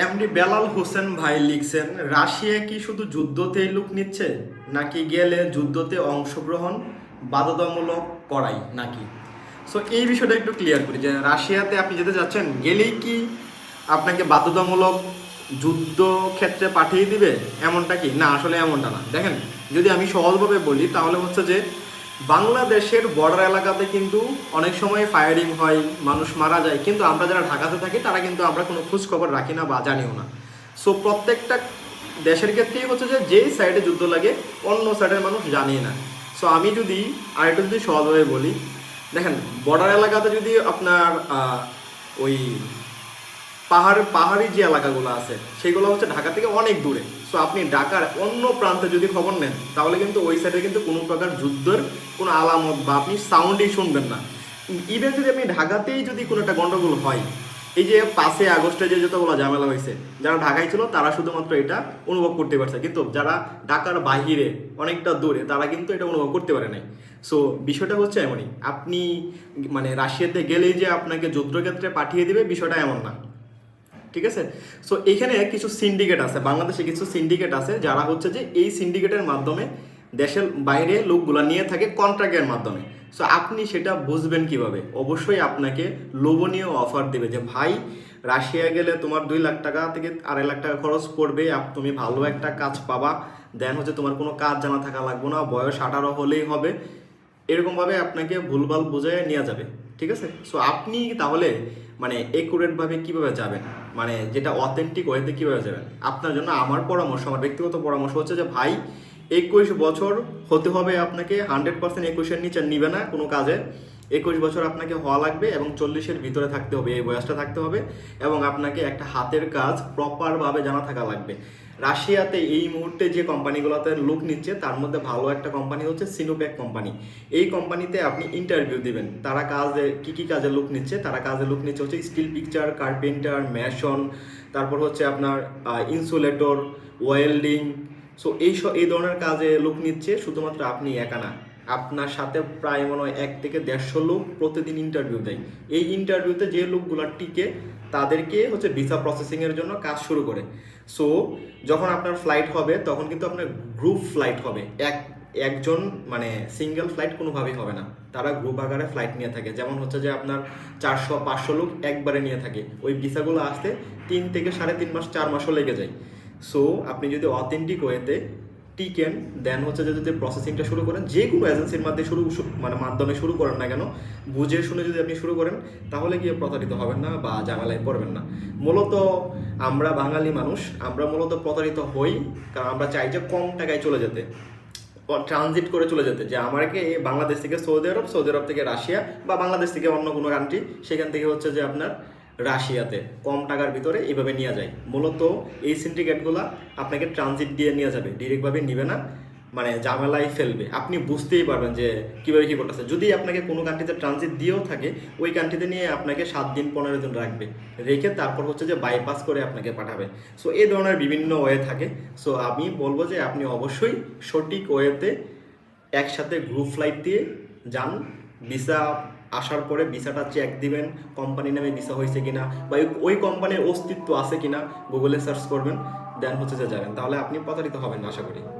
MD Belal Hossain ভাই লিখছেন, Russia কি শুধু যুদ্ধতেই লুক নিচ্ছে, নাকি গেলে যুদ্ধতে অংশগ্রহণ বাধ্যতামূলক করাই নাকি? সো এই বিষয়টা একটু ক্লিয়ার করি যে রাশিয়াতে আপনি যেতে যাচ্ছেন, গেলেই কি আপনাকে বাধ্যতামূলক যুদ্ধ ক্ষেত্রে পাঠিয়ে দিবে, এমনটা কি? না, আসলে এমনটা না। দেখেন, যদি আমি সহজভাবে বলি, তাহলে হচ্ছে যে বাংলাদেশের বর্ডার এলাকাতে কিন্তু অনেক সময় ফায়ারিং হয়, মানুষ মারা যায়। কিন্তু আমরা যারা ঢাকাতে থাকি, তারা কিন্তু আমরা কোনো খোঁজ খবর রাখি না বা জানিও না। সো প্রত্যেকটা দেশের ক্ষেত্রেই হচ্ছে যে, যেই সাইডে যুদ্ধ লাগে, অন্য সাইডের মানুষ জানিয়ে না। সো আমি যদি আরেকটু যদি সহজভাবে বলি, দেখেন বর্ডার এলাকাতে যদি আপনার ওই পাহাড়, পাহাড়ি যে এলাকাগুলো আছে, সেগুলো হচ্ছে ঢাকা থেকে অনেক দূরে। সো আপনি ঢাকার অন্য প্রান্তে যদি খবর নেন, তাহলে কিন্তু ওই সাইডে কিন্তু কোনো প্রকার যুদ্ধের কোনো আলামত বা আপনি সাউন্ডই শুনবেন না। ইভেন যদি আপনি ঢাকাতেই যদি কোনো একটা গন্ডগোল হয়, এই যে পাঁচই আগস্টে যে যতগুলো ঝামেলা হয়েছে, যারা ঢাকায় ছিল, তারা শুধুমাত্র এটা অনুভব করতে পারছে। কিন্তু যারা ঢাকার বাহিরে অনেকটা দূরে, তারা কিন্তু এটা অনুভব করতে পারে নাই। সো বিষয়টা হচ্ছে এমনই। আপনি মানে রাশিয়াতে গেলেই যে আপনাকে যুদ্ধক্ষেত্রে পাঠিয়ে দিবে, বিষয়টা এমন না। ঠিক আছে? সো এখানে কিছু সিন্ডিকেট আছে, বাংলাদেশে কিছু সিন্ডিকেট আছে যারা হচ্ছে যে এই সিন্ডিকেটের মাধ্যমে দেশের বাইরে লোকগুলা নিয়ে থাকে কন্ট্রাক্টের মাধ্যমে। সো আপনি সেটা বুঝবেন কীভাবে? অবশ্যই আপনাকে লোভনীয় অফার দেবে যে, ভাই, রাশিয়া গেলে তোমার দুই লাখ টাকা থেকে আড়াই লাখ টাকা খরচ পড়বে তুমি ভালো একটা কাজ পাবা। দেন হচ্ছে তোমার কোনো কাজ জানা থাকা লাগবে না, বয়স আঠারো হলেই হবে। এরকমভাবে আপনাকে ভুলভাল বুঝে নেওয়া যাবে। ঠিক আছে? সো আপনি তাহলে মানে একুরেটভাবে কীভাবে যাবেন? মানে যেটা অথেন্টিক ওয়েতে কীভাবে যাবেন? আপনার জন্য আমার পরামর্শ, আমার ব্যক্তিগত পরামর্শ হচ্ছে যে, ভাই, একুশ বছর হতে হবে আপনাকে হান্ড্রেড পার্সেন্ট একুশের নিচে নিবে না কোনো কাজে। একুশ বছর আপনাকে হওয়া লাগবে এবং চল্লিশের ভিতরে থাকতে হবে, এই বয়সটা থাকতে হবে এবং আপনাকে একটা হাতের কাজ প্রপারভাবে জানা থাকা লাগবে। রাশিয়াতে এই মুহূর্তে যে কোম্পানিগুলোতে লোক নিচ্ছে, তার মধ্যে ভালো একটা কোম্পানি হচ্ছে সিনোপ্যাক কোম্পানি। এই কোম্পানিতে আপনি ইন্টারভিউ দিবেন। তারা কাজে, কি কি কাজে লোক নিচ্ছে? তারা কাজে লোক নিচ্ছে হচ্ছে স্টিল পিকচার কার্পেন্টার ম্যাশন তারপর হচ্ছে আপনার ইনসুলেটর ওয়েল্ডিং সো এই এই ধরনের কাজে লোক নিচ্ছে, শুধুমাত্র আপনি একা না। আপনার সাথে প্রায় মনে হয় এক থেকে দেড়শো লোক প্রতিদিন ইন্টারভিউ দেয়। এই ইন্টারভিউতে যে লোকগুলো টিকে, তাদেরকে হচ্ছে ভিসা প্রসেসিংয়ের জন্য কাজ শুরু করে। সো যখন আপনার ফ্লাইট হবে, তখন কিন্তু আপনার গ্রুপ ফ্লাইট হবে। এক, একজন মানে সিঙ্গেল ফ্লাইট কোনোভাবেই হবে না। তারা গ্রুপ আকারে ফ্লাইট নিয়ে থাকে। যেমন হচ্ছে যে আপনার চারশো, পাঁচশো লোক একবারে নিয়ে থাকে। ওই ভিসাগুলো আসতে তিন থেকে সাড়ে তিন মাস, চার মাসও লেগে যায়। সো আপনি যদি অথেন্টিক ওয়েতে টিকেন দেন হচ্ছে যে যদি প্রসেসিংটা শুরু করেন, যে কোনো এজেন্সির মাধ্যমে শুরু মানে মাধ্যমে শুরু করেন না কেন, বুঝে শুনে যদি আপনি শুরু করেন, তাহলে গিয়ে প্রতারিত হবেন না বা ঝামেলায় পড়বেন না। মূলত আমরা বাঙালি মানুষ, আমরা মূলত প্রতারিত হই, কারণ আমরা চাই যে কম টাকায় চলে যেতে ট্রানজিট করে চলে যেতে, যে আমাকে এই বাংলাদেশ থেকে সৌদি আরব সৌদি আরব থেকে রাশিয়া বা বাংলাদেশ থেকে অন্য কোনো কান্ট্রি সেখান থেকে হচ্ছে যে আপনার রাশিয়াতে কম টাকার ভিতরে এইভাবে নেওয়া যায়। মূলত এই সিন্ডিকেটগুলো আপনাকে ট্রানজিট দিয়ে নেওয়া যাবে ডিরেক্টভাবে নিবে না মানে ঝামেলায় ফেলবে। আপনি বুঝতেই পারবেন যে কীভাবে কী করতেছে। যদি আপনাকে কোনো কান্ট্রিতে ট্রানজিট দিয়েও থাকে, ওই কান্ট্রিতে নিয়ে আপনাকে সাত দিন, পনেরো দিন রাখবে। রেখে তারপর হচ্ছে যে বাইপাস করে আপনাকে পাঠাবে। সো এই ধরনের বিভিন্ন ওয়ে থাকে। সো আমি বলব যে আপনি অবশ্যই সঠিক ওয়েতে একসাথে গ্রুপ ফ্লাইট দিয়ে যান ভিসা আসার পরে ভিসাটা চেক দিবেন কোম্পানি নামে ভিসা হয়েছে কিনা বা ওই- কোম্পানির অস্তিত্ব আছে কিনা গুগলে সার্চ করবেন দেন হচ্ছে যে যাবেন। তাহলে আপনি প্রতারিত হবেন আশা করি।